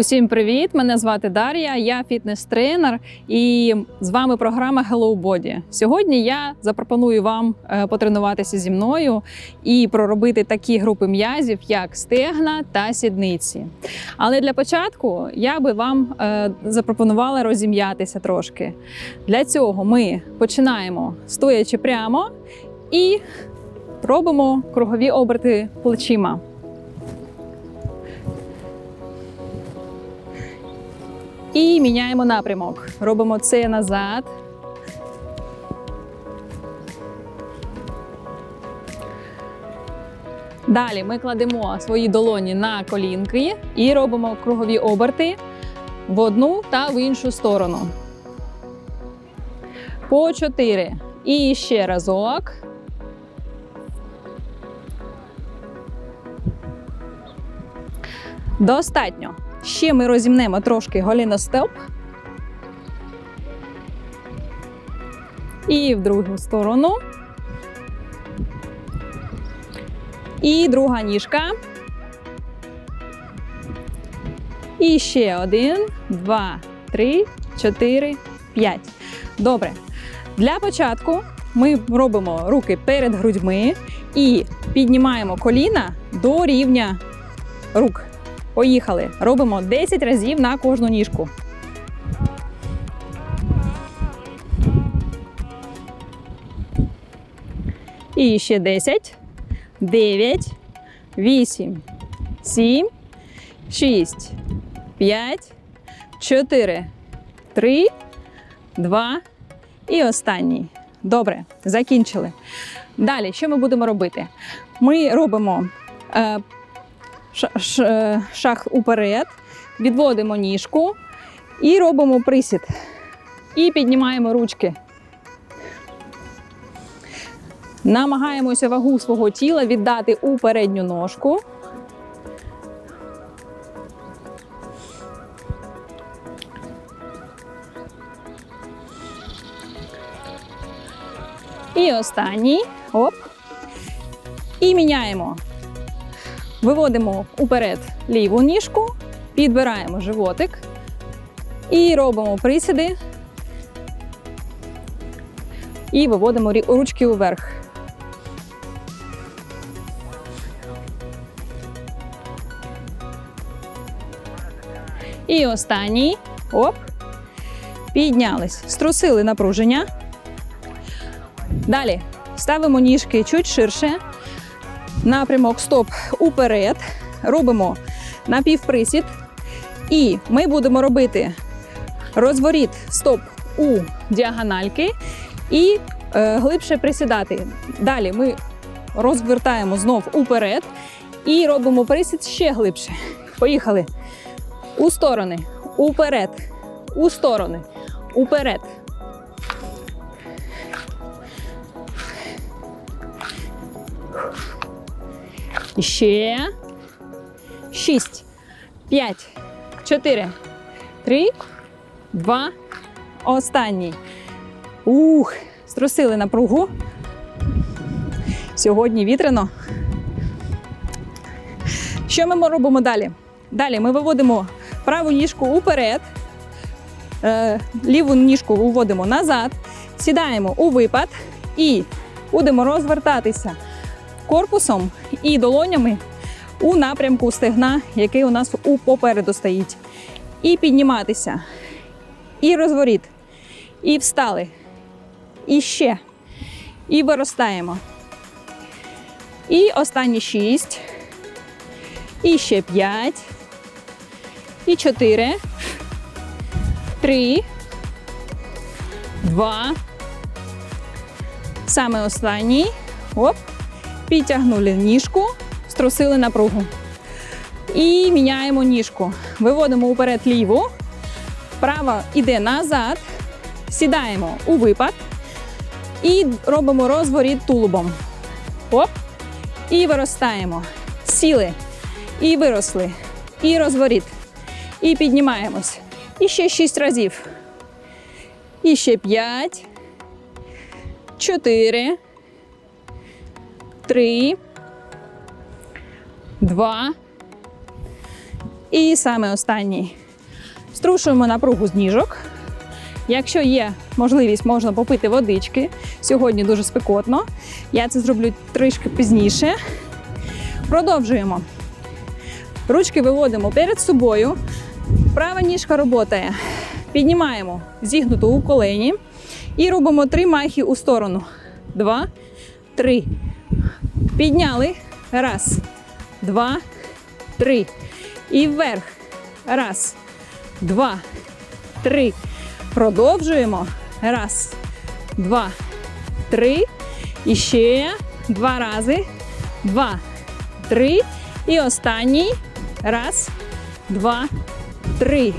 Усім привіт! Мене звати Дар'я, я фітнес-тренер, і з вами програма Hello Body. Сьогодні я запропоную вам е, потренуватися зі мною і проробити такі групи м'язів, як стегна та сідниці. Але для початку я би вам е, запропонувала розім'ятися трошки. Для цього ми починаємо стоячи прямо і робимо кругові оберти плечима. І міняємо напрямок. Робимо це назад. Далі ми кладемо свої долоні на колінки і робимо кругові оберти в одну та в іншу сторону. По чотири. І ще разок. Достатньо. Ще ми розімнемо трошки голіностоп. І в другу сторону. І друга ніжка. І ще один, два, три, чотири, п'ять. Добре. Для початку ми робимо руки перед грудьми і піднімаємо коліна до рівня рук. Поїхали. Робимо 10 разів на кожну ніжку. І ще 10, 9, 8, 7, 6, 5, 4, 3, 2 і останній. Добре, закінчили. Далі, що ми будемо робити? Ми робимо е, ш- ш- шаг уперед, відводимо ніжку і робимо присід. І піднімаємо ручки. Намагаємося вагу свого тіла віддати у передню ножку. І останній. Оп. І міняємо. Виводимо уперед ліву ніжку, підбираємо животик і робимо присіди. І виводимо ручки уверх. І останній. Оп. Піднялись. Струсили напруження. Далі ставимо ніжки чуть ширше. Напрямок стоп уперед. Робимо напівприсід. І ми будемо робити розворіт стоп у діагональки і е, глибше присідати. Далі ми розвертаємо знов уперед і робимо присід ще глибше. Поїхали. У сторони, уперед, у сторони, уперед. Ще. Шість, п'ять, чотири, три, два. Останній. Ух, струсили напругу. Сьогодні вітряно. Що ми робимо далі? Далі ми виводимо праву ніжку уперед, е, ліву ніжку виводимо назад, сідаємо у випад і будемо розвертатися корпусом і долонями у напрямку стегна, який у нас у попереду стоїть. І підніматися. І розворіт. І встали. І ще. І виростаємо. І останні шість. І ще п'ять. І чотири. Три. Два. Саме останній. Оп. Підтягнули ніжку, струсили напругу. І міняємо ніжку. Виводимо уперед ліву. Права йде назад. Сідаємо у випад. І робимо розворіт тулубом. Оп. І виростаємо. Сіли. І виросли. І розворіт. І піднімаємось. І ще шість разів. І ще п'ять. Чотири. Три. Два. І саме останній. Струшуємо напругу з ніжок. Якщо є можливість, можна попити водички. Сьогодні дуже спекотно. Я це зроблю трішки пізніше. Продовжуємо. Ручки виводимо перед собою. Права ніжка роботає. Піднімаємо зігнуту у колені і робимо три махи у сторону. Два, три. Підняли. Раз, два, три. І вверх. Раз, два, три. Продовжуємо. Раз, два, три. І ще два рази. Два, три. І останній. Раз, два, три.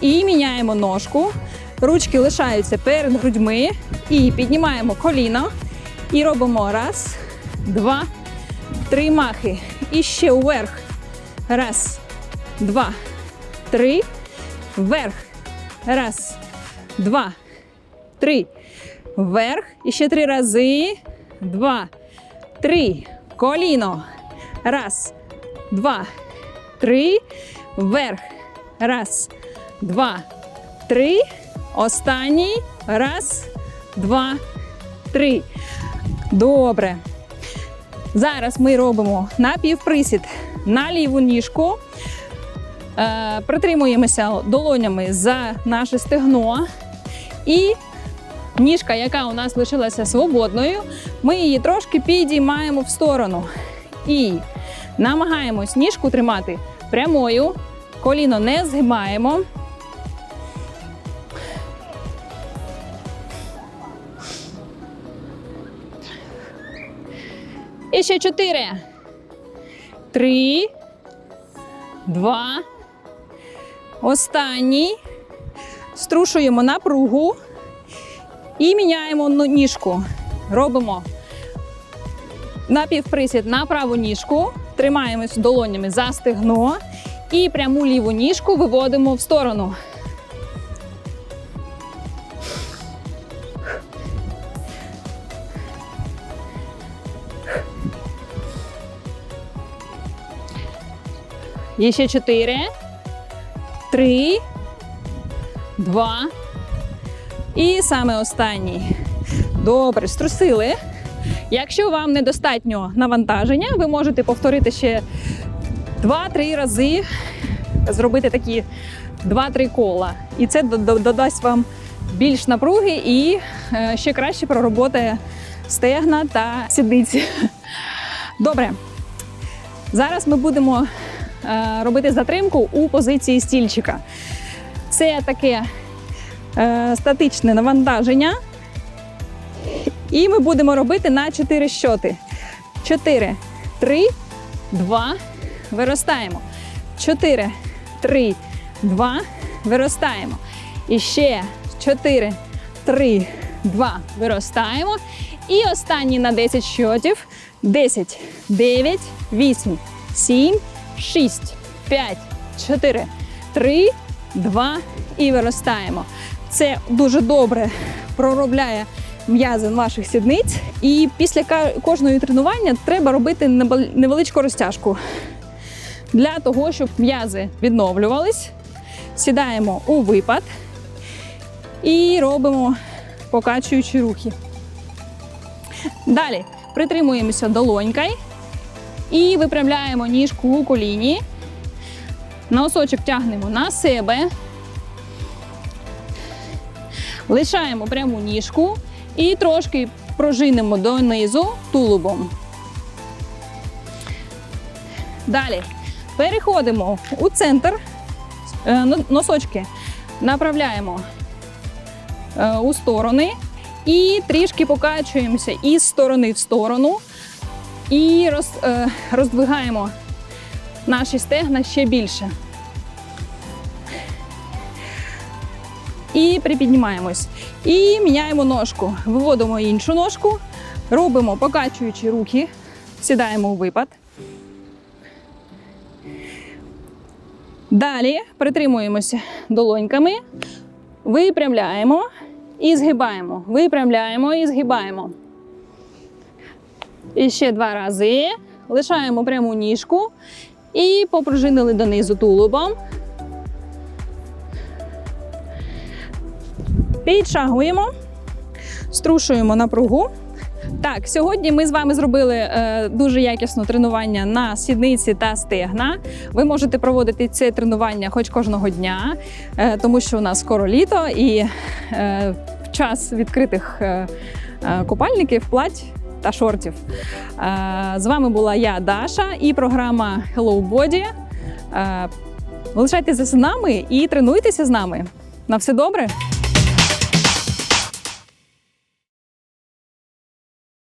І міняємо ножку. Ручки лишаються перед грудьми. І піднімаємо коліно. І робимо раз, два, три махи. І ще вверх. Раз, два, три. Вверх. Раз, два, три. Вверх. І ще три рази. Два, три. Коліно. Раз, два, три. Вверх. Раз, два, три. Останній. Раз, два, три. Добре. Зараз ми робимо напівприсід на ліву ніжку. Е, притримуємося долонями за наше стегно. І ніжка, яка у нас лишилася свободною, ми її трошки підіймаємо в сторону. І намагаємось ніжку тримати прямою, коліно не згибаємо. І ще чотири. Три. Два. Останній. Струшуємо напругу і міняємо ну- ніжку. Робимо напівприсід на праву ніжку. Тримаємось долонями за стегно. І пряму ліву ніжку виводимо в сторону. Є ще чотири, три, два. І саме останній. Добре, струсили. Якщо вам недостатньо навантаження, ви можете повторити ще 2-3 рази, зробити такі 2-3 кола. І це до- до- додасть вам більш напруги і е, ще краще пророботає стегна та сідниці. Добре. Зараз ми будемо робити затримку у позиції стільчика. Це таке е, статичне навантаження. І ми будемо робити на 4 щоти. 4, 3, 2, виростаємо. 4, 3, 2, виростаємо. І ще 4, 3, 2, виростаємо. І останній на 10 щотів. 10, 9, 8, 7, 6, 5, 4, 3, 2 і виростаємо. Це дуже добре проробляє м'язи ваших сідниць. І після кожного тренування треба робити невеличку розтяжку. Для того, щоб м'язи відновлювались, сідаємо у випад і робимо покачуючі рухи. Далі притримуємося долонькою і випрямляємо ніжку у коліні. Носочок тягнемо на себе. Лишаємо пряму ніжку і трошки прожинемо донизу тулубом. Далі переходимо у центр. Е, Носочки направляємо е, у сторони і трішки покачуємося із сторони в сторону. І роз, е, роздвигаємо наші стегна ще більше. І припіднімаємось. І міняємо ножку. Виводимо іншу ножку, робимо покачуючі руки, сідаємо у випад. Далі притримуємося долоньками, випрямляємо і згибаємо. Випрямляємо і згибаємо. І ще два рази. Лишаємо пряму ніжку І попружинили донизу тулубом. Підшагуємо, струшуємо напругу. Так, сьогодні ми з вами зробили е, дуже якісне тренування на сідниці та стегна. Ви можете проводити це тренування хоч кожного дня, е, тому що у нас скоро літо і е, в час відкритих е, е, купальників плать та шортів. Е, з вами була я, Даша, і програма Hello Body. Е, Лишайтеся з нами і тренуйтеся з нами. На все добре!